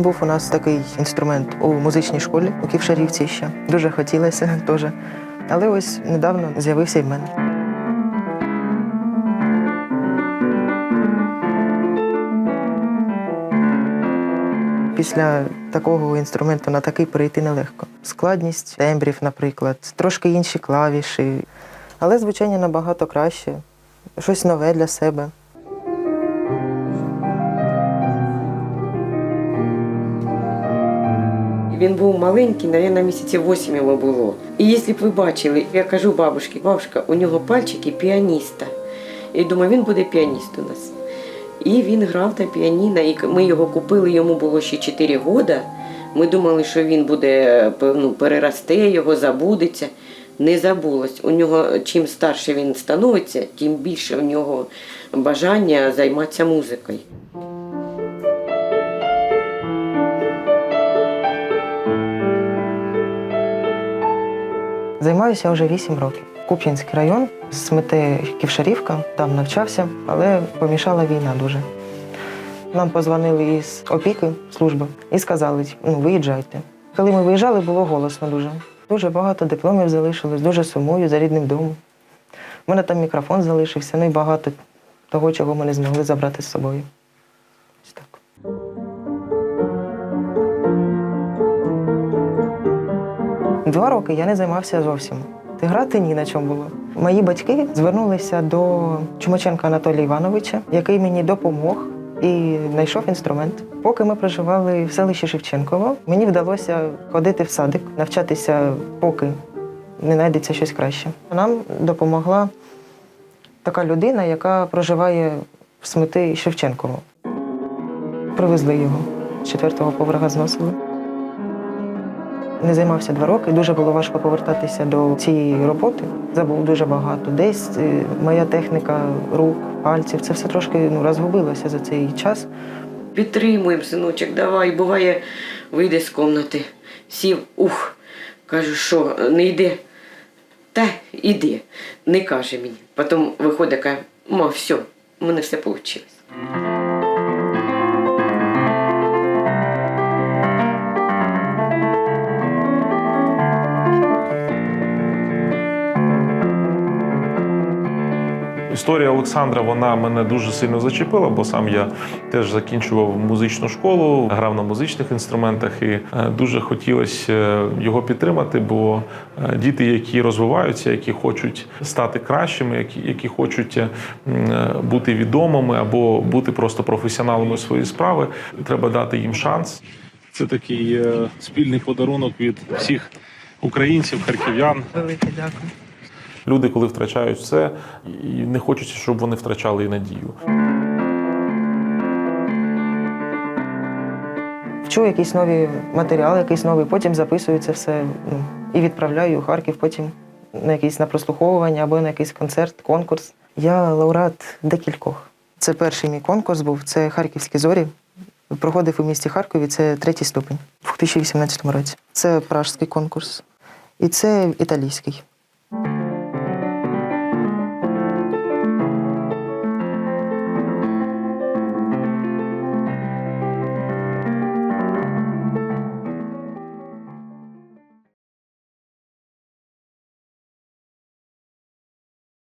Був у нас такий інструмент у музичній школі у Ківшарівці ще. Дуже хотілося теж. Але ось недавно з'явився і в мене. Після такого інструменту на такий перейти нелегко. Складність тембрів, наприклад, трошки інші клавіші. Але звучання набагато краще, щось нове для себе. Він був маленький, навіть місяці 8 йому було. І якщо б ви бачили, я кажу бабушці, бабушка, у нього пальчики піаніста. І думаю, він буде піаніст у нас. І він грав на піаніно, і ми його купили, йому було ще 4 роки. Ми думали, що він буде ну, переросте його, забудеться. Не забулось. У нього чим старше він становиться, тим більше у нього бажання займатися музикою. Займаюся вже 8 років. Куп'янський район, Смете Ківшарівка, там навчався, але помішала війна дуже. Нам позвонили із опіки служби і сказали, ну виїжджайте. Коли ми виїжджали, було голосно дуже. Дуже багато дипломів залишилось, дуже сумую за рідним домом. У мене там мікрофон залишився, ну і багато того, чого ми не змогли забрати з собою. Ось так. Два роки я не займався зовсім. Ти грати ні на чому було. Мої батьки звернулися до Чумаченка Анатолія Івановича, який мені допомог і знайшов інструмент. Поки ми проживали в селищі Шевченково, мені вдалося ходити в садик, навчатися, поки не знайдеться щось краще. Нам допомогла така людина, яка проживає в Смети Шевченково. Привезли його з четвертого поверха зносили. Не займався два роки. Дуже було важко повертатися до цієї роботи. Забув дуже багато. Десь е, моя техніка рук, пальців, це все трошки ну, розгубилося за цей час. Підтримуємо, синочок, давай. Буває, вийде з кімнати, сів, ух. Кажу, що не йде. Та іди, не каже мені. Потім виходить, каже, ма, все, у мене все вийшло. Історія Олександра вона мене дуже сильно зачепила, бо сам я теж закінчував музичну школу, грав на музичних інструментах, і е, дуже хотілося е, його підтримати. Бо е, діти, які розвиваються, які хочуть стати кращими, які, які хочуть бути відомими або бути просто професіоналами своєї справи, треба дати їм шанс. Це такий спільний подарунок від всіх українців, харків'ян. Велике дякую. Люди, коли втрачають все, і не хочеться, щоб вони втрачали і надію. Вчу якісь нові матеріали, якийсь новий, потім записую це все ну, і відправляю у Харків, потім на якісь на прослуховування або на якийсь концерт, конкурс. Я лауреат декількох. Це перший мій конкурс був, це Харківські зорі. Проходив у місті Харкові, це третій ступень у 2018 році. Це пражський конкурс. І це італійський.